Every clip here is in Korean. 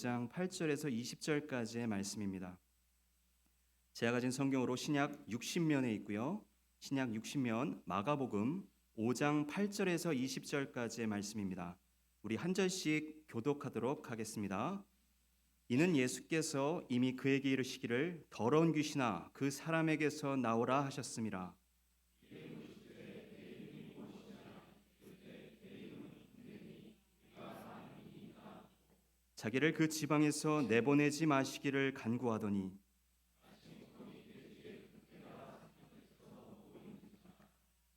5장 8절에서 20절까지의 말씀입니다. 제가 가진 성경으로 신약 60면에 있고요. 신약 60면 마가복음 5장 8절에서 20절까지의 말씀입니다. 우리 한 절씩 교독하도록 하겠습니다. 이는 예수께서 이미 그에게 이르시기를 더러운 귀신아 그 사람에게서 나오라 하셨음이라. 자기를 그 지방에서 내보내지 마시기를 간구하더니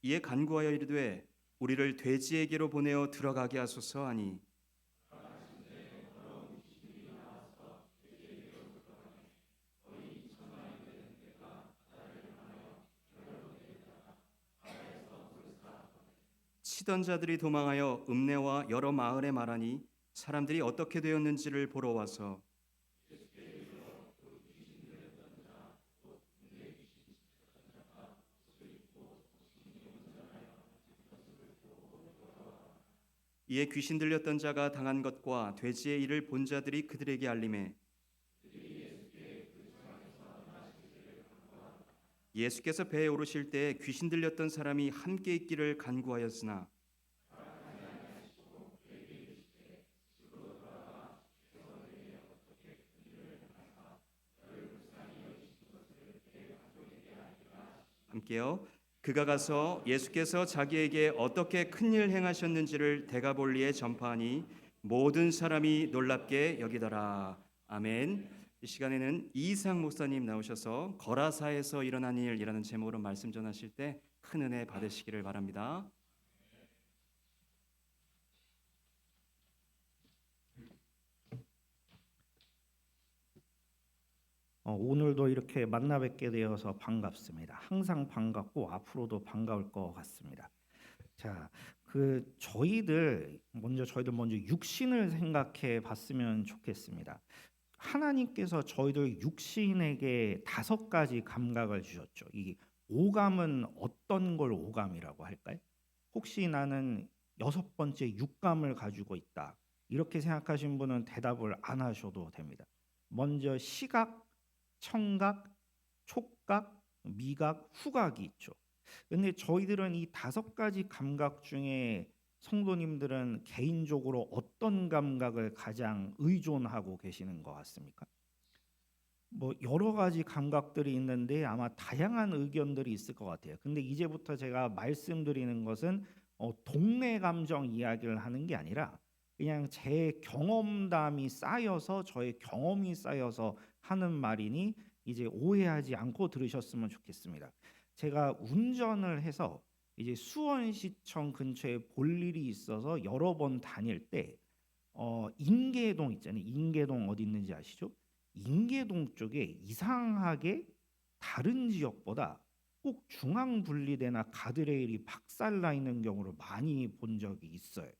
이에 간구하여 이르되 우리를 돼지에게로 보내어 들어가게 하소서 하니 치던 자들이 도망하여 읍내와 여러 마을에 말하니 사람들이 어떻게 되었는지를 보러 와서 이에 귀신 들렸던 자가 당한 것과 돼지의 일을 본 자들이 그들에게 알림해 예수께서 배에 오르실 때 귀신 들렸던 사람이 함께 있기를 간구하였으나 함께요. 그가 가서 예수께서 자기에게 어떻게 큰 일 행하셨는지를 대가볼리에 전파하니 모든 사람이 놀랍게 여기더라. 아멘. 이 시간에는 이상 목사님 나오셔서 거라사에서 일어난 일이라는 제목으로 말씀 전하실 때 큰 은혜 받으시기를 바랍니다. 어, 오늘도 이렇게 만나 뵙게 되어서 반갑습니다. 항상 반갑고 앞으로도 반가울 것 같습니다. 자, 그 저희들 먼저 저희들 먼저 육신을 생각해 봤으면 좋겠습니다. 하나님께서 저희들 육신에게 다섯 가지 감각을 주셨죠. 이 오감은 어떤 걸 오감이라고 할까요? 혹시 나는 여섯 번째 육감을 가지고 있다. 이렇게 생각하신 분은 대답을 안 하셔도 됩니다. 먼저 시각, 청각, 촉각, 미각, 후각이 있죠. 근데 저희들은 이 다섯 가지 감각 중에 성도님들은 개인적으로 어떤 감각을 가장 의존하고 계시는 것 같습니까? 뭐 여러 가지 감각들이 있는데 아마 다양한 의견들이 있을 것 같아요. 근데 이제부터 제가 말씀드리는 것은 어, 동네 감정 이야기를 하는 게 아니라 그냥 제 경험담이 쌓여서 저의 경험이 쌓여서 하는 말이니 이제 오해하지 않고 들으셨으면 좋겠습니다. 제가 운전을 해서 이제 수원시청 근처에 볼 일이 있어서 여러 번 다닐 때 어, 인계동 있잖아요. 인계동 어디 있는지 아시죠? 인계동 쪽에 이상하게 다른 지역보다 꼭 중앙 분리대나 가드레일이 박살나 있는 경우를 많이 본 적이 있어요.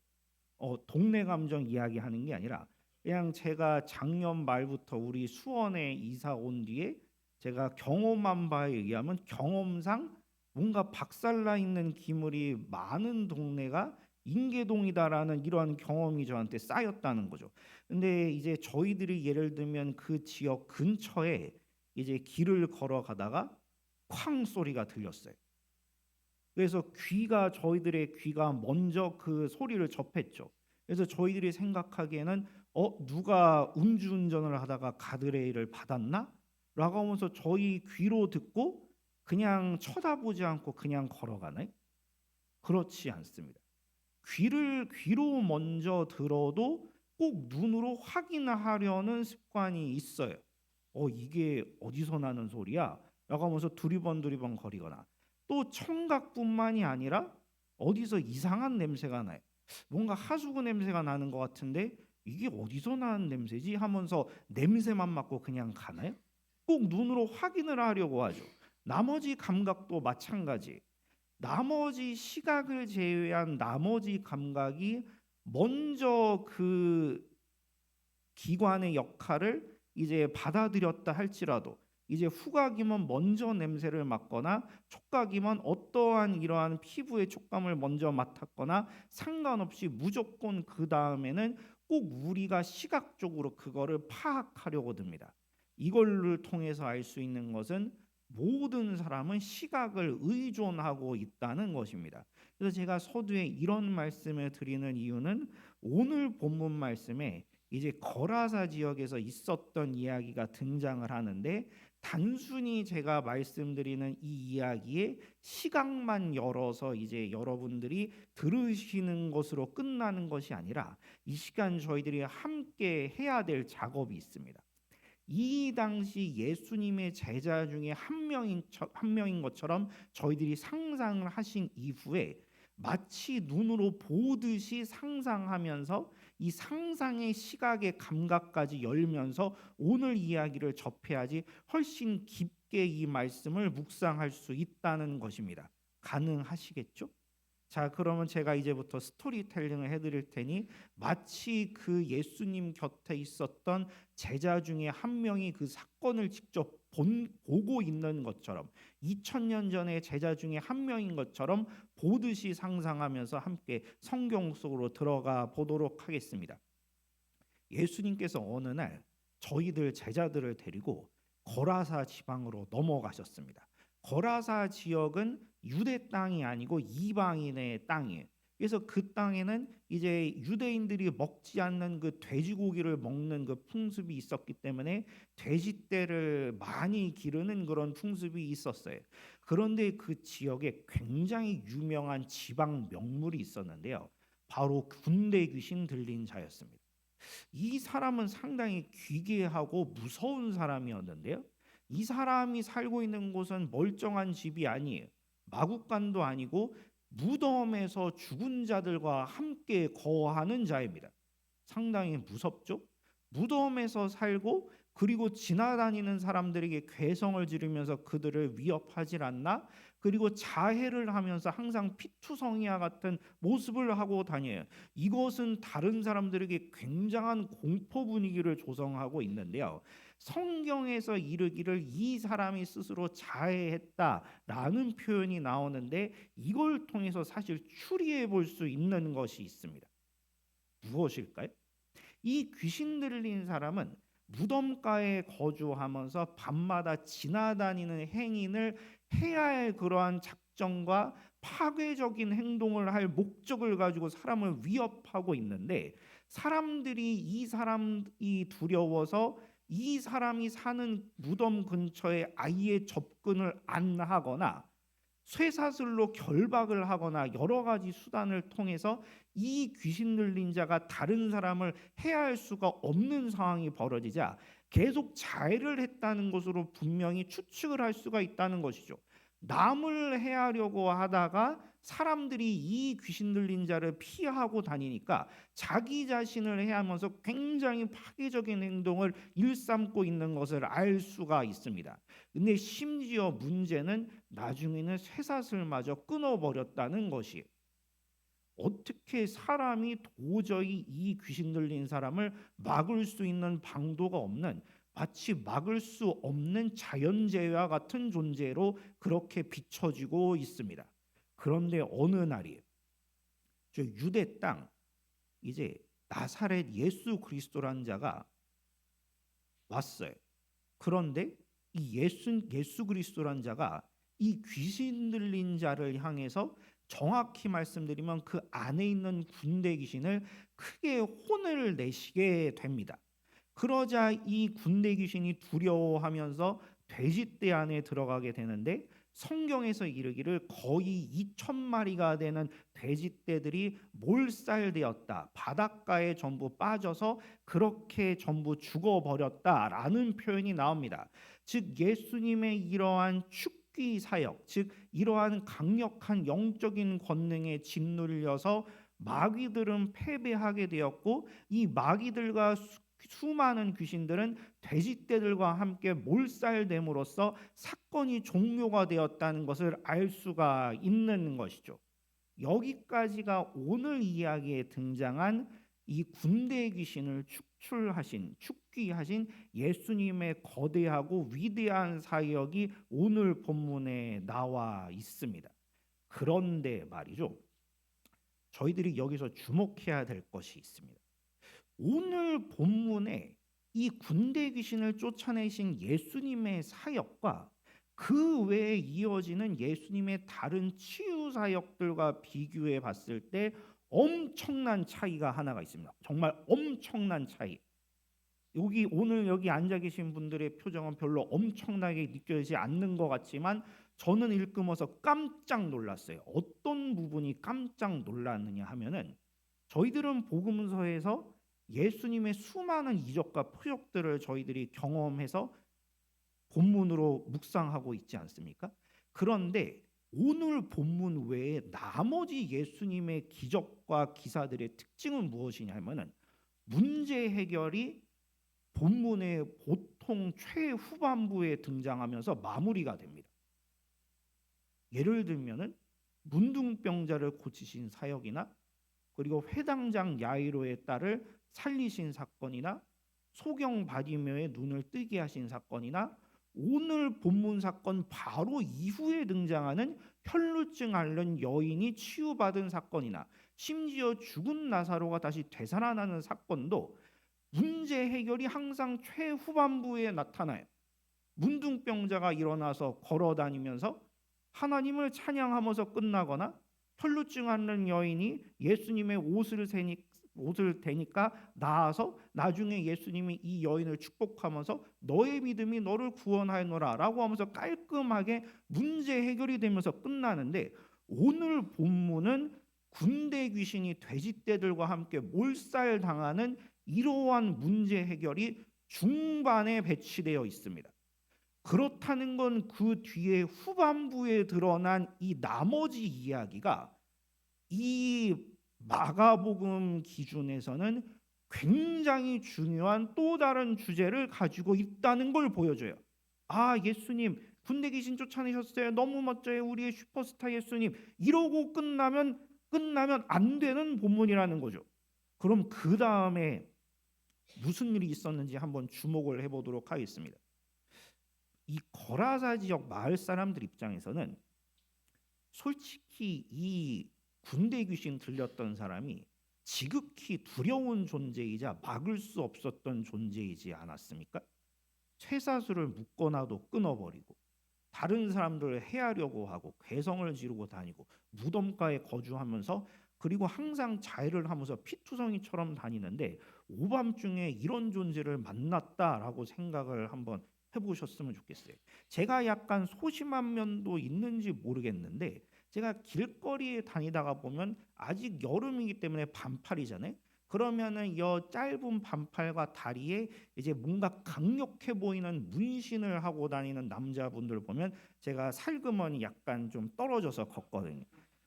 어, 동네 감정 이야기하는 게 아니라 그냥 제가 작년 말부터 우리 수원에 이사 온 뒤에 제가 경험한 바에 의하면 경험상 뭔가 박살나 있는 기물이 많은 동네가 인계동이다라는 이러한 경험이 저한테 쌓였다는 거죠. 근데 이제 저희들이 예를 들면 그 지역 근처에 이제 길을 걸어가다가 쾅 소리가 들렸어요. 그래서 귀가 저희들의 귀가 먼저 그 소리를 접했죠. 그래서 저희들이 생각하기에는 어 누가 음주운전을 하다가 가드레일을 받았나? 라고 하면서 저희 귀로 듣고 그냥 쳐다보지 않고 그냥 걸어가네? 그렇지 않습니다. 귀를 귀로 먼저 들어도 꼭 눈으로 확인하려는 습관이 있어요. 어 이게 어디서 나는 소리야? 라고 하면서 두리번 두리번 거리거나 또 청각뿐만이 아니라 어디서 이상한 냄새가 나요. 뭔가 하수구 냄새가 나는 것 같은데 이게 어디서 나는 냄새지 하면서 냄새만 맡고 그냥 가나요? 꼭 눈으로 확인을 하려고 하죠. 나머지 감각도 마찬가지. 나머지 시각을 제외한 나머지 감각이 먼저 그 기관의 역할을 이제 받아들였다 할지라도 이제 후각이면 먼저 냄새를 맡거나 촉각이면 어떠한 이러한 피부의 촉감을 먼저 맡았거나 상관없이 무조건 그 다음에는 꼭꼭 우리가 시각적으로 그거를 파악하려고 듭니다. 이걸를 통해서 알 수 있는 것은 모든 사람은 시각을 의존하고 있다는 것입니다. 그래서 제가 서두에 이런 말씀을 드리는 이유는 오늘 본문 말씀에 이제 거라사 지역에서 있었던 이야기가 등장을 하는데 단순히 제가 말씀드리는 이 이야기의 시각만 열어서 이제 여러분들이 들으시는 것으로 끝나는 것이 아니라 이 시간 저희들이 함께 해야 될 작업이 있습니다. 이 당시 예수님의 제자 중에 한 명인 처- 한 명인 것처럼 저희들이 상상을 하신 이후에 마치 눈으로 보듯이 상상하면서 이 상상의 시각의 감각까지 열면서 오늘 이야기를 접해야지 훨씬 깊게 이 말씀을 묵상할 수 있다는 것입니다. 가능하시겠죠? 자, 그러면 제가 이제부터 스토리텔링을 해드릴 테니 마치 그 예수님 곁에 있었던 제자 중에 한 명이 그 사건을 직접 본, 보고 있는 것처럼 2000년 전의 제자 중에 한 명인 것처럼 보듯이 상상하면서 함께 성경 속으로 들어가 보도록 하겠습니다. 예수님께서 어느 날 저희들 제자들을 데리고 거라사 지방으로 넘어가셨습니다. 거라사 지역은 유대 땅이 아니고 이방인의 땅이에요. 그래서 그 땅에는 이제 유대인들이 먹지 않는 그 돼지고기를 먹는 그 풍습이 있었기 때문에 돼지떼를 많이 기르는 그런 풍습이 있었어요. 그런데 그 지역에 굉장히 유명한 지방 명물이 있었는데요. 바로 군대 귀신 들린 자였습니다. 이 사람은 상당히 귀괴하고 무서운 사람이었는데요. 이 사람이 살고 있는 곳은 멀쩡한 집이 아니에요. 마국간도 아니고 무덤에서 죽은 자들과 함께 거하는 자입니다. 상당히 무섭죠? 무덤에서 살고 그리고 지나다니는 사람들에게 괴성을 지르면서 그들을 위협하질 않나? 그리고 자해를 하면서 항상 피투성이와 같은 모습을 하고 다녀요. 이것은 다른 사람들에게 굉장한 공포 분위기를 조성하고 있는데요. 성경에서 이르기를 이 사람이 스스로 자해했다라는 표현이 나오는데 이걸 통해서 사실 추리해 볼 수 있는 것이 있습니다. 무엇일까요? 이 귀신 들린 사람은 무덤가에 거주하면서 밤마다 지나다니는 행인을 해야 할 그러한 작정과 파괴적인 행동을 할 목적을 가지고 사람을 위협하고 있는데 사람들이 이 사람이 두려워서 이 사람이 사는 무덤 근처에 아예 접근을 안 하거나 쇠사슬로 결박을 하거나 여러 가지 수단을 통해서 이 귀신 들린 자가 다른 사람을 해할 수가 없는 상황이 벌어지자 계속 자해를 했다는 것으로 분명히 추측을 할 수가 있다는 것이죠. 남을 해하려고 하다가 사람들이 이 귀신 들린 자를 피하고 다니니까 자기 자신을 해하면서 굉장히 파괴적인 행동을 일삼고 있는 것을 알 수가 있습니다. 근데 심지어 문제는 나중에는 쇠사슬마저 끊어버렸다는 것이에요. 어떻게 사람이 도저히 이 귀신 들린 사람을 막을 수 있는 방도가 없는 마치 막을 수 없는 자연재해와 같은 존재로 그렇게 비춰지고 있습니다. 그런데 어느 날이에요. 저 유대 땅 이제 나사렛 예수 그리스도라는 자가 왔어요. 그런데 이 예수 예수 그리스도라는 자가 이 귀신 들린 자를 향해서 정확히 말씀드리면 그 안에 있는 군대 귀신을 크게 혼을 내시게 됩니다. 그러자 이 군대 귀신이 두려워하면서 돼지떼 안에 들어가게 되는데 성경에서 이르기를 거의 2천 마리가 되는 돼지떼들이 몰살되었다. 바닷가에 전부 빠져서 그렇게 전부 죽어버렸다라는 표현이 나옵니다. 즉 예수님의 이러한 축기 사역, 즉 이러한 강력한 영적인 권능에 짓눌려서 마귀들은 패배하게 되었고 이 마귀들과 수, 수많은 귀신들은 돼지떼들과 함께 몰살됨으로써 사건이 종료가 되었다는 것을 알 수가 있는 것이죠. 여기까지가 오늘 이야기에 등장한 이 군대 귀신을 축출하신 축귀하신 예수님의 거대하고 위대한 사역이 오늘 본문에 나와 있습니다. 그런데 말이죠. 저희들이 여기서 주목해야 될 것이 있습니다. 오늘 본문에 이 군대 귀신을 쫓아내신 예수님의 사역과 그 외에 이어지는 예수님의 다른 치유 사역들과 비교해 봤을 때 엄청난 차이가 하나가 있습니다. 정말 엄청난 차이. 여기 오늘 여기 앉아 계신 분들의 표정은 별로 엄청나게 느껴지지 않는 것 같지만 저는 읽으면서 깜짝 놀랐어요. 어떤 부분이 깜짝 놀랐느냐 하면은 저희들은 복음서에서 예수님의 수많은 이적과 표적들을 저희들이 경험해서 본문으로 묵상하고 있지 않습니까? 그런데 오늘 본문 외에 나머지 예수님의 기적과 기사들의 특징은 무엇이냐면은 문제 해결이 본문의 보통 최후반부에 등장하면서 마무리가 됩니다. 예를 들면은 문둥병자를 고치신 사역이나 그리고 회당장 야이로의 딸을 살리신 사건이나 소경 바디메의 눈을 뜨게 하신 사건이나 오늘 본문 사건 바로 이후에 등장하는 혈루증 앓는 여인이 치유받은 사건이나 심지어 죽은 나사로가 다시 되살아나는 사건도 문제 해결이 항상 최후반부에 나타나요. 문둥병자가 일어나서 걸어 다니면서 하나님을 찬양하면서 끝나거나 혈루증 앓는 여인이 예수님의 옷을 세니 옷을 대니까 나아서 나중에 예수님이 이 여인을 축복하면서 너의 믿음이 너를 구원하였노라라고 하면서 깔끔하게 문제 해결이 되면서 끝나는데 오늘 본문은 군대 귀신이 돼지떼들과 함께 몰살당하는 이러한 문제 해결이 중반에 배치되어 있습니다. 그렇다는 건 그 뒤에 후반부에 드러난 이 나머지 이야기가 이 마가복음 기준에서는 굉장히 중요한 또 다른 주제를 가지고 있다는 걸 보여줘요. 아, 예수님 군대 귀신 쫓아내셨어요. 너무 멋져요. 우리의 슈퍼스타 예수님. 이러고 끝나면 끝나면 안 되는 본문이라는 거죠. 그럼 그 다음에 무슨 일이 있었는지 한번 주목을 해보도록 하겠습니다. 이 거라사 지역 마을 사람들 입장에서는 솔직히 이 군대 귀신 들렸던 사람이 지극히 두려운 존재이자 막을 수 없었던 존재이지 않았습니까? 쇠사슬을 묶어놔도 끊어버리고 다른 사람들을 해하려고 하고 괴성을 지르고 다니고 무덤가에 거주하면서 그리고 항상 자해를 하면서 피투성이처럼 다니는데 오밤중에 이런 존재를 만났다라고 생각을 한번 해보셨으면 좋겠어요. 제가 약간 소심한 면도 있는지 모르겠는데 제가 길거리에 다니다가 보면 아직 여름이기 때문에 반팔이잖아요. 그러면은 이 짧은 반팔과 다리에 이제 뭔가 강력해 보이는 문신을 하고 다니는 남자분들 보면 제가 살그머니 약간 좀 떨어져서 걷거든요.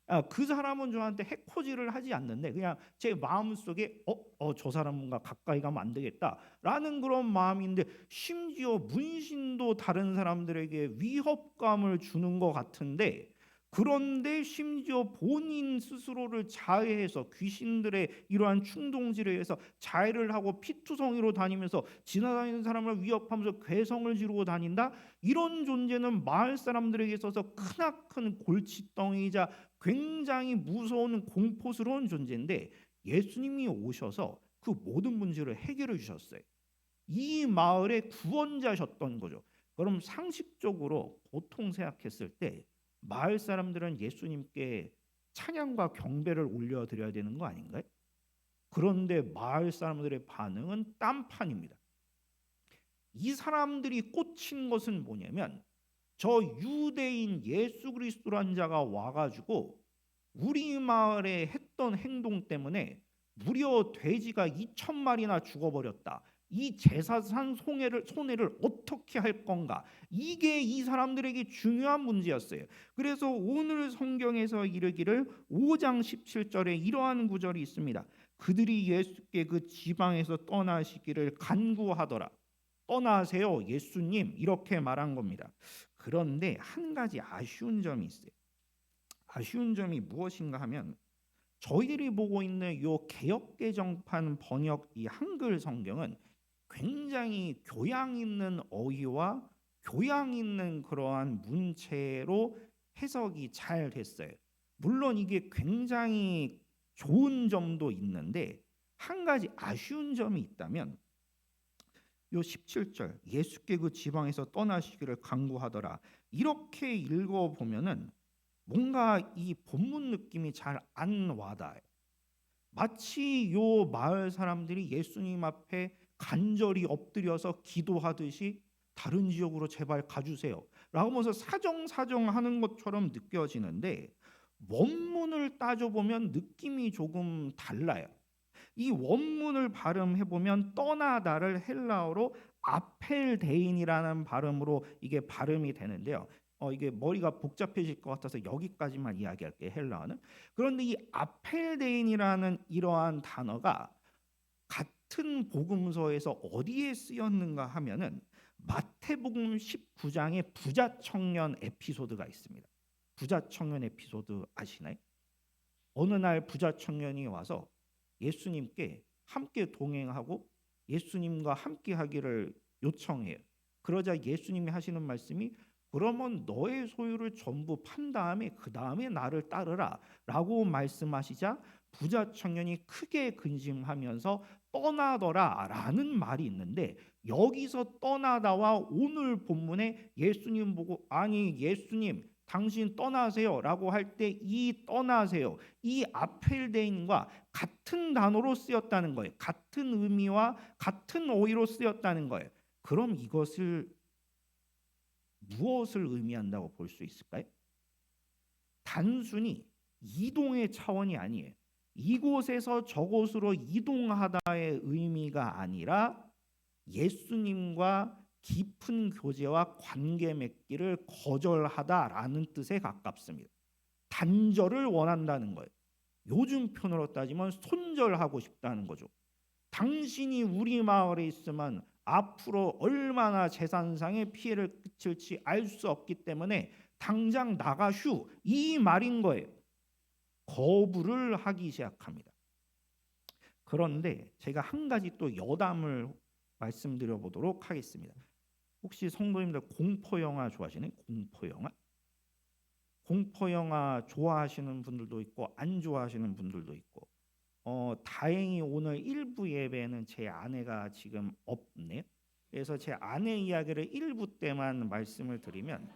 아, 그 사람은 저한테 해코지를 하지 않는데 그냥 제 마음 속에 어, 어, 저 사람과 가까이 가면 안 되겠다라는 그런 마음인데 심지어 문신도 다른 사람들에게 위협감을 주는 것 같은데 그런데 심지어 본인 스스로를 자해해서 귀신들의 이러한 충동질에 의해서 자해를 하고 피투성이로 다니면서 지나다니는 사람을 위협하면서 괴성을 지르고 다닌다 이런 존재는 마을 사람들에게 있어서 크나큰 골칫덩이자 굉장히 무서운 공포스러운 존재인데 예수님이 오셔서 그 모든 문제를 해결해 주셨어요. 이 마을의 구원자셨던 거죠. 그럼 상식적으로 보통 생각했을 때 마을 사람들은 예수님께 찬양과 경배를 올려드려야 되는 거 아닌가요? 그런데 마을 사람들의 반응은 딴판입니다. 이 사람들이 꽂힌 것은 뭐냐면 저 유대인 예수 그리스도란 자가 와가지고 우리 마을에 했던 행동 때문에 무려 돼지가 2천 마리나 죽어버렸다. 이 제사산 손해를 손해를 어떻게 할 건가? 이게 이 사람들에게 중요한 문제였어요. 그래서 오늘 성경에서 이르기를 5장 17절에 이러한 구절이 있습니다. 그들이 예수께 그 지방에서 떠나시기를 간구하더라. 떠나세요, 예수님 이렇게 말한 겁니다. 그런데 한 가지 아쉬운 점이 있어요. 아쉬운 점이 무엇인가 하면 저희들이 보고 있는 요 개역 개정판 번역 이 한글 성경은 굉장히 교양 있는 어휘와 교양 있는 그러한 문체로 해석이 잘 됐어요. 물론 이게 굉장히 좋은 점도 있는데 한 가지 아쉬운 점이 있다면 요 17절 예수께 그 지방에서 떠나시기를 강구하더라 이렇게 읽어 보면은 뭔가 이 본문 느낌이 잘 안 와닿아요. 마치 요 마을 사람들이 예수님 앞에 간절히 엎드려서 기도하듯이 다른 지역으로 제발 가주세요. 라고 하면서 사정사정 하는 것처럼 느껴지는데 원문을 따져보면 느낌이 조금 달라요. 이 원문을 발음해 보면 떠나다를 헬라어로 아펠데인이라는 발음으로 이게 발음이 되는데요. 어 이게 머리가 복잡해질 것 같아서 여기까지만 이야기할게요. 헬라어는. 그런데 이 아펠데인이라는 이러한 단어가 같은 복음서에서 어디에 쓰였는가 하면은 마태복음 19장에 부자 청년 에피소드가 있습니다. 부자 청년 에피소드 아시나요? 어느 날 부자 청년이 와서 예수님께 함께 동행하고 예수님과 함께 하기를 요청해요. 그러자 예수님이 하시는 말씀이 그러면 너의 소유를 전부 판 다음에 그 다음에 나를 따르라라고 말씀하시자 부자 청년이 크게 근심하면서 떠나더라라는 말이 있는데 여기서 떠나다와 오늘 본문에 예수님 보고 아니 예수님 당신 떠나세요라고 할 때 이 떠나세요 이 아펠데인과 같은 단어로 쓰였다는 거예요. 같은 의미와 같은 어휘로 쓰였다는 거예요. 그럼 이것을 무엇을 의미한다고 볼 수 있을까요? 단순히 이동의 차원이 아니에요. 이곳에서 저곳으로 이동하다의 의미가 아니라 예수님과 깊은 교제와 관계 맺기를 거절하다라는 뜻에 가깝습니다. 단절을 원한다는 거예요. 요즘 표현으로 따지면 손절하고 싶다는 거죠. 당신이 우리 마을에 있으면 앞으로 얼마나 재산상의 피해를 끼칠지 알 수 없기 때문에 당장 나가슈 이 말인 거예요. 거부를 하기 시작합니다. 그런데 제가 한 가지 또 여담을 말씀드려 보도록 하겠습니다. 혹시 성도님들 공포 영화 좋아하시나요? 공포 영화? 공포 영화 좋아하시는 분들도 있고 안 좋아하시는 분들도 있고 어 다행히 오늘 일부 예배는 제 아내가 지금 없네요. 그래서 제 아내 이야기를 일부 때만 말씀을 드리면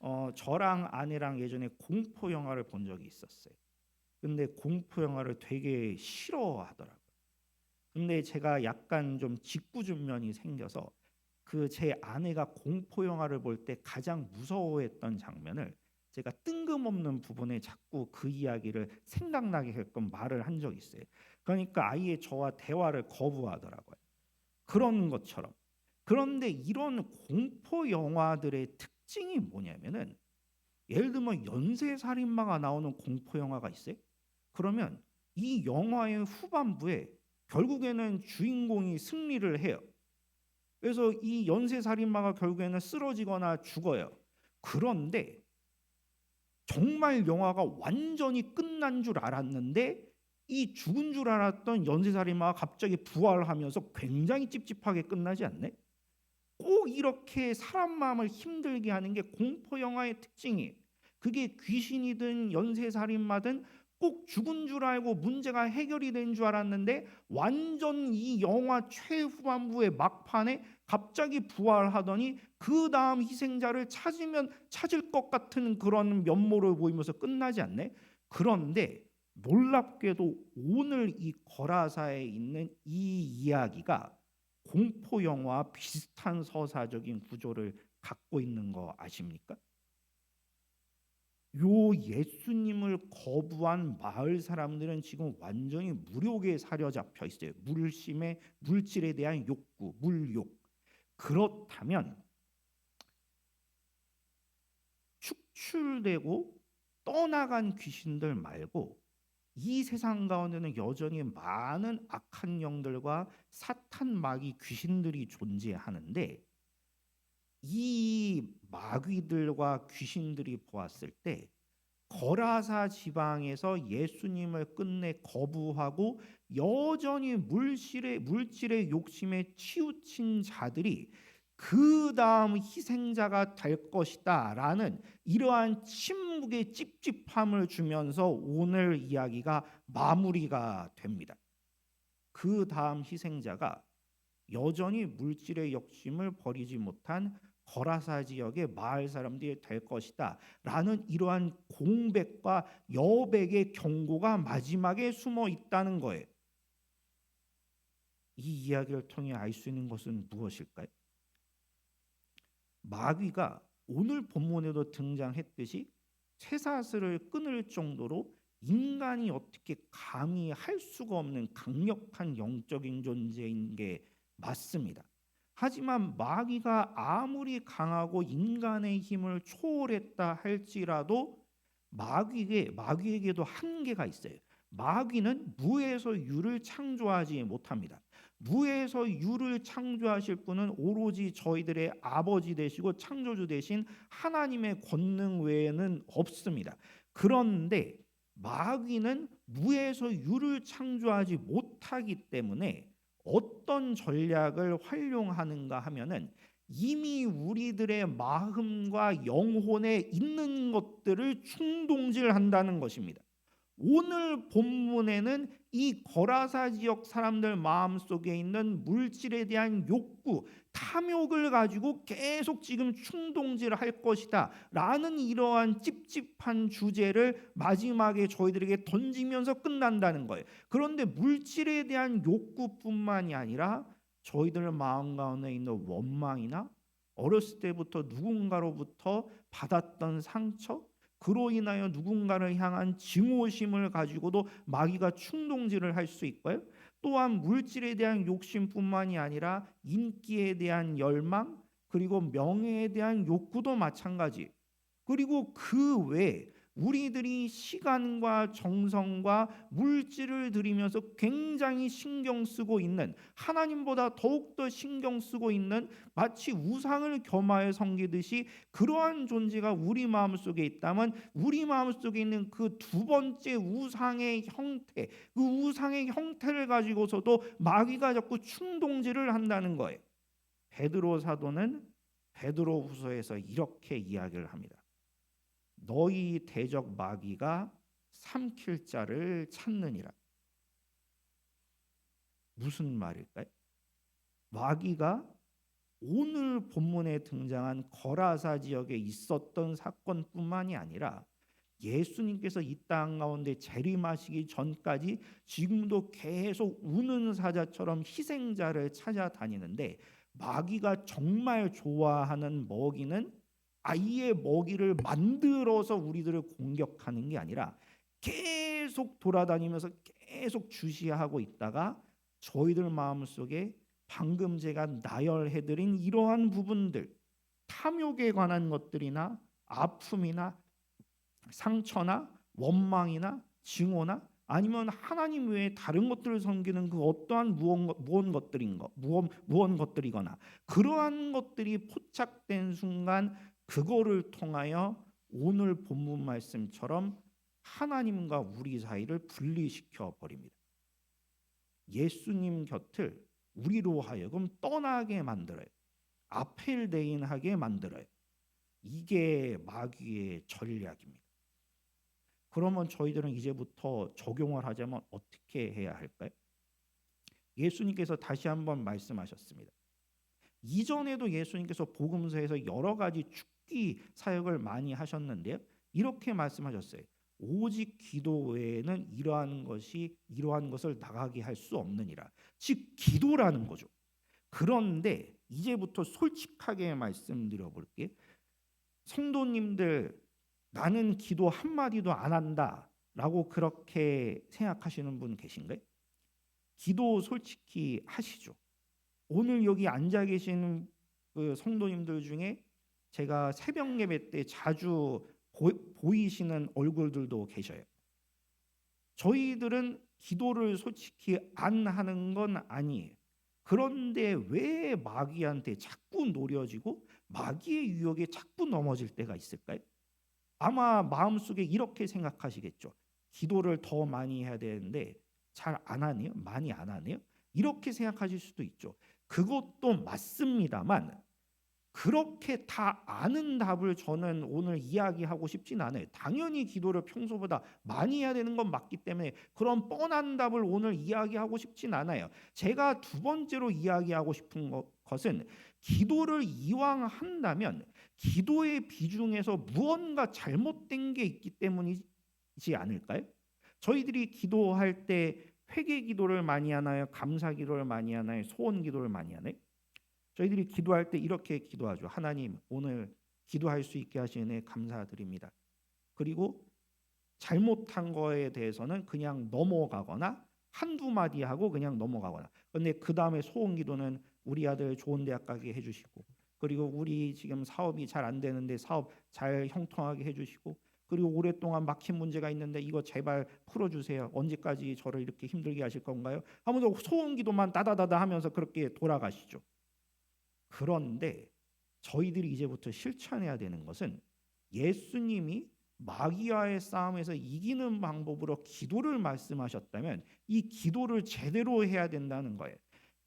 어 저랑 아내랑 예전에 공포 영화를 본 적이 있었어요. 근데 공포 영화를 되게 싫어하더라고요. 근데 제가 약간 좀 짓궂은 면이 생겨서 그 제 아내가 공포 영화를 볼 때 가장 무서워했던 장면을 제가 뜬금없는 부분에 자꾸 그 이야기를 생각나게 했건 말을 한 적이 있어요. 그러니까 아예 저와 대화를 거부하더라고요. 그런 것처럼. 그런데 이런 공포 영화들의 특징이 뭐냐면은 예를 들면 연쇄 살인마가 나오는 공포 영화가 있어요. 그러면 이 영화의 후반부에 결국에는 주인공이 승리를 해요. 그래서 이 연쇄 살인마가 결국에는 쓰러지거나 죽어요. 그런데 정말 영화가 완전히 끝난 줄 알았는데 이 죽은 줄 알았던 연쇄살인마가 갑자기 부활하면서 굉장히 찝찝하게 끝나지 않네? 꼭 이렇게 사람 마음을 힘들게 하는 게 공포 영화의 특징이에요. 그게 귀신이든 연쇄살인마든 꼭 죽은 줄 알고 문제가 해결이 된 줄 알았는데 완전 이 영화 최후반부의 막판에 갑자기 부활하더니 그 다음 희생자를 찾으면 찾을 것 같은 그런 면모를 보이면서 끝나지 않네. 그런데 놀랍게도 오늘 이 거라사에 있는 이 이야기가 공포 영화와 비슷한 서사적인 구조를 갖고 있는 거 아십니까? 요 예수님을 거부한 마을 사람들은 지금 완전히 무력에 사려잡혀 있어요. 물심의 물질에 대한 욕구, 물욕. 그렇다면 축출되고 떠나간 귀신들 말고 이 세상 가운데는 여전히 많은 악한 영들과 사탄 마귀 귀신들이 존재하는데 이 마귀들과 귀신들이 보았을 때 거라사 지방에서 예수님을 끝내 거부하고 여전히 물질의 물질의 욕심에 치우친 자들이 그 다음 희생자가 될 것이다라는 이러한 침묵의 찝찝함을 주면서 오늘 이야기가 마무리가 됩니다. 그 다음 희생자가 여전히 물질의 욕심을 버리지 못한 거라사 지역의 마을 사람들이 될 것이다라는 이러한 공백과 여백의 경고가 마지막에 숨어 있다는 거예요. 이 이야기를 통해 알 수 있는 것은 무엇일까요? 마귀가 오늘 본문에도 등장했듯이 쇠사슬을 끊을 정도로 인간이 어떻게 감히 할 수가 없는 강력한 영적인 존재인 게 맞습니다. 하지만 마귀가 아무리 강하고 인간의 힘을 초월했다 할지라도 마귀에게 마귀에게도 한계가 있어요. 마귀는 무에서 유를 창조하지 못합니다. 무에서 유를 창조하실 분은 오로지 저희들의 아버지 되시고 창조주 되신 하나님의 권능 외에는 없습니다. 그런데 마귀는 무에서 유를 창조하지 못하기 때문에 어떤 전략을 활용하는가 하면은 이미 우리들의 마음과 영혼에 있는 것들을 충동질한다는 것입니다. 오늘 본문에는 이 거라사 지역 사람들 마음 속에 있는 물질에 대한 욕구, 탐욕을 가지고 계속 지금 충동질을 할 것이다 라는 이러한 찝찝한 주제를 마지막에 저희들에게 던지면서 끝난다는 거예요. 그런데 물질에 대한 욕구뿐만이 아니라 저희들 마음 가운데 있는 원망이나 어렸을 때부터 누군가로부터 받았던 상처, 그로 인하여 누군가를 향한 증오심을 가지고도 마귀가 충동질을 할 수 있고요. 또한 물질에 대한 욕심뿐만이 아니라 인기에 대한 열망 그리고 명예에 대한 욕구도 마찬가지. 그리고 그 외에 우리들이 시간과 정성과 물질을 들이면서 굉장히 신경 쓰고 있는 하나님보다 더욱더 신경 쓰고 있는 마치 우상을 겸하여 섬기듯이 그러한 존재가 우리 마음속에 있다면 우리 마음속에 있는 그 두 번째 우상의 형태 그 우상의 형태를 가지고서도 마귀가 자꾸 충동질을 한다는 거예요. 베드로 사도는 베드로 후서에서 이렇게 이야기를 합니다. 너희 대적 마귀가 삼킬 자를 찾느니라. 무슨 말일까요? 마귀가 오늘 본문에 등장한 거라사 지역에 있었던 사건뿐만이 아니라 예수님께서 이 땅 가운데 재림하시기 전까지 지금도 계속 우는 사자처럼 희생자를 찾아다니는데 마귀가 정말 좋아하는 먹이는 아이의 먹이를 만들어서 우리들을 공격하는 게 아니라 계속 돌아다니면서 계속 주시하고 있다가 저희들 마음속에 방금 제가 나열해드린 이러한 부분들 탐욕에 관한 것들이나 아픔이나 상처나 원망이나 증오나 아니면 하나님 외에 다른 것들을 섬기는 그 어떠한 무언, 무언 것들인 것, 무언, 무언 것들이거나 그러한 것들이 포착된 순간 그거를 통하여 오늘 본문 말씀처럼 하나님과 우리 사이를 분리시켜 버립니다. 예수님 곁을 우리로 하여금 떠나게 만들어요. 아펠대인하게 만들어요. 이게 마귀의 전략입니다. 그러면 저희들은 이제부터 적용을 하자면 어떻게 해야 할까요? 예수님께서 다시 한번 말씀하셨습니다. 이전에도 예수님께서 복음서에서 여러 가지 축기 사역을 많이 하셨는데요. 이렇게 말씀하셨어요. 오직 기도 외에는 이러한 것이 이러한 것을 나가게 할 수 없느니라. 즉 기도라는 거죠. 그런데 이제부터 솔직하게 말씀드려 볼게요. 성도님들 나는 기도 한 마디도 안 한다라고 그렇게 생각하시는 분 계신가요? 기도 솔직히 하시죠. 오늘 여기 앉아 계시는 그 성도님들 중에 제가 새벽 예배 때 자주 보, 보이시는 얼굴들도 계셔요. 저희들은 기도를 솔직히 안 하는 건 아니에요. 그런데 왜 마귀한테 자꾸 노려지고 마귀의 유혹에 자꾸 넘어질 때가 있을까요? 아마 마음속에 이렇게 생각하시겠죠. 기도를 더 많이 해야 되는데 잘 안 하네요. 많이 안 하네요. 이렇게 생각하실 수도 있죠. 그것도 맞습니다만 그렇게 다 아는 답을 저는 오늘 이야기하고 싶진 않아요. 당연히 기도를 평소보다 많이 해야 되는 건 맞기 때문에 그런 뻔한 답을 오늘 이야기하고 싶진 않아요. 제가 두 번째로 이야기하고 싶은 것- 것은 기도를 이왕 한다면 기도의 비중에서 무언가 잘못된 게 있기 때문이지 않을까요? 저희들이 기도할 때 회개 기도를 많이 하나요? 감사 기도를 많이 하나요? 소원 기도를 많이 하나요? 저희들이 기도할 때 이렇게 기도하죠. 하나님, 오늘 기도할 수 있게 하시니 감사드립니다. 그리고 잘못한 거에 대해서는 그냥 넘어가거나 한두 마디 하고 그냥 넘어가거나. 근데 그 다음에 소원 기도는 우리 아들 좋은 대학 가게 해주시고, 그리고 우리 지금 사업이 잘 안 되는데 사업 잘 형통하게 해주시고, 그리고 오랫동안 막힌 문제가 있는데 이거 제발 풀어주세요. 언제까지 저를 이렇게 힘들게 하실 건가요? 하면서 소원 기도만 따다다다 하면서 그렇게 돌아가시죠. 그런데 저희들이 이제부터 실천해야 되는 것은 예수님이 마귀와의 싸움에서 이기는 방법으로 기도를 말씀하셨다면 이 기도를 제대로 해야 된다는 거예요.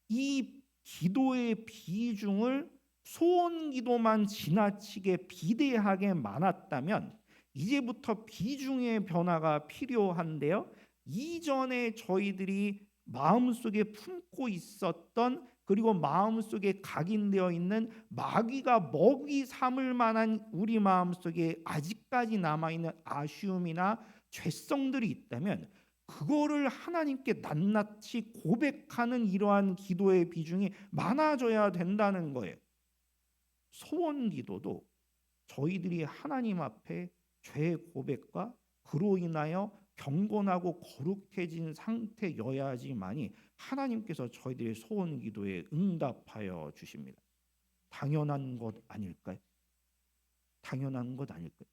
이 기도의 비중을 소원 기도만 지나치게 비대하게 많았다면 이제부터 비중의 변화가 필요한데요. 이전에 저희들이 마음속에 품고 있었던 그리고 마음속에 각인되어 있는 마귀가 먹이 삼을 만한 우리 마음속에 아직까지 남아 있는 아쉬움이나 죄성들이 있다면 그거를 하나님께 낱낱이 고백하는 이러한 기도의 비중이 많아져야 된다는 거예요. 소원 기도도 저희들이 하나님 앞에 죄 고백과 그로 인하여 경건하고 거룩해진 상태여야지만이 하나님께서 저희들의 소원 기도에 응답하여 주십니다. 당연한 것 아닐까요? 당연한 것 아닐까요?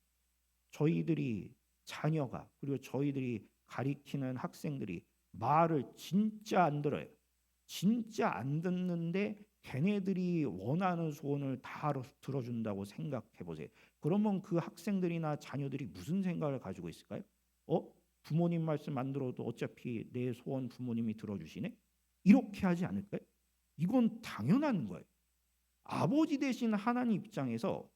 저희들이 자녀가 그리고 저희들이 가리키는 학생들이 말을 진짜 안 들어요. 진짜 안 듣는데 걔네들이 원하는 소원을 다 들어준다고 생각해 보세요. 그러면 그 학생들이나 자녀들이 무슨 생각을 가지고 있을까요? 어? 부모님 말씀 안 들어도 어차피 내 소원 부모님이 들어주시네? 이렇게 하지 않을까요? 이건 당연한 거예요. 아버지 되신 하나님 입장에서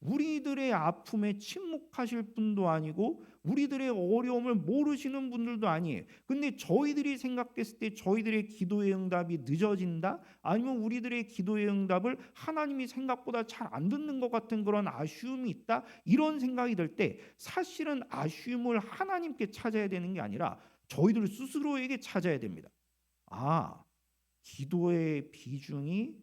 우리들의 아픔에 침묵하실 분도 아니고 우리들의 어려움을 모르시는 분들도 아니에요. 근데 저희들이 생각했을 때 저희들의 기도의 응답이 늦어진다? 아니면 우리들의 기도의 응답을 하나님이 생각보다 잘 안 듣는 것 같은 그런 아쉬움이 있다? 이런 생각이 들 때 사실은 아쉬움을 하나님께 찾아야 되는 게 아니라 저희들 스스로에게 찾아야 됩니다. 아, 기도의 비중이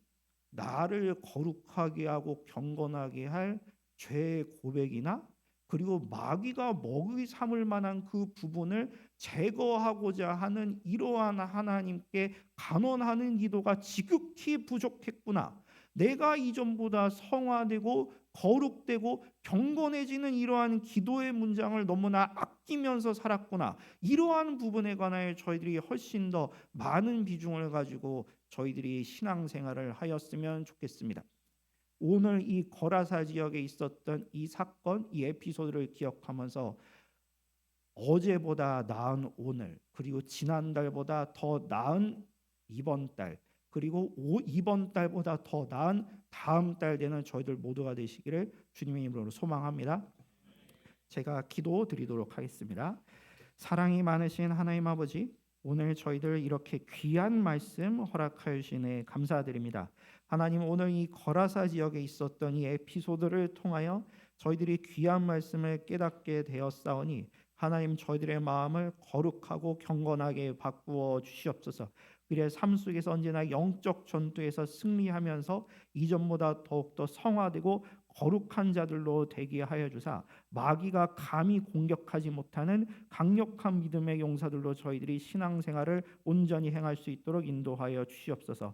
나를 거룩하게 하고 경건하게 할죄 고백이나 그리고 마귀가 먹이 삼을 만한 그 부분을 제거하고자 하는 이러한 하나님께 간원하는 기도가 지극히 부족했구나. 내가 이전보다 성화되고 거룩되고 경건해지는 이러한 기도의 문장을 너무나 아끼면서 살았구나. 이러한 부분에 관하여 저희들이 훨씬 더 많은 비중을 가지고 저희들이 신앙생활을 하였으면 좋겠습니다. 오늘 이 거라사 지역에 있었던 이 사건, 이 에피소드를 기억하면서 어제보다 나은 오늘, 그리고 지난달보다 더 나은 이번 달, 그리고 오, 이번 달보다 더 나은 다음 달 되는 저희들 모두가 되시기를 주님의 이름으로 소망합니다. 제가 기도 드리도록 하겠습니다. 사랑이 많으신 하나님 아버지, 오늘 저희들 이렇게 귀한 말씀 허락하여 주시네 감사드립니다. 하나님 오늘 이 거라사 지역에 있었던 이 에피소드를 통하여 저희들이 귀한 말씀을 깨닫게 되었사오니 하나님 저희들의 마음을 거룩하고 경건하게 바꾸어 주시옵소서. 그래 삶 속에서 언제나 영적 전투에서 승리하면서 이전보다 더욱더 성화되고 거룩한 자들로 되게 하여 주사 마귀가 감히 공격하지 못하는 강력한 믿음의 용사들로 저희들이 신앙생활을 온전히 행할 수 있도록 인도하여 주시옵소서.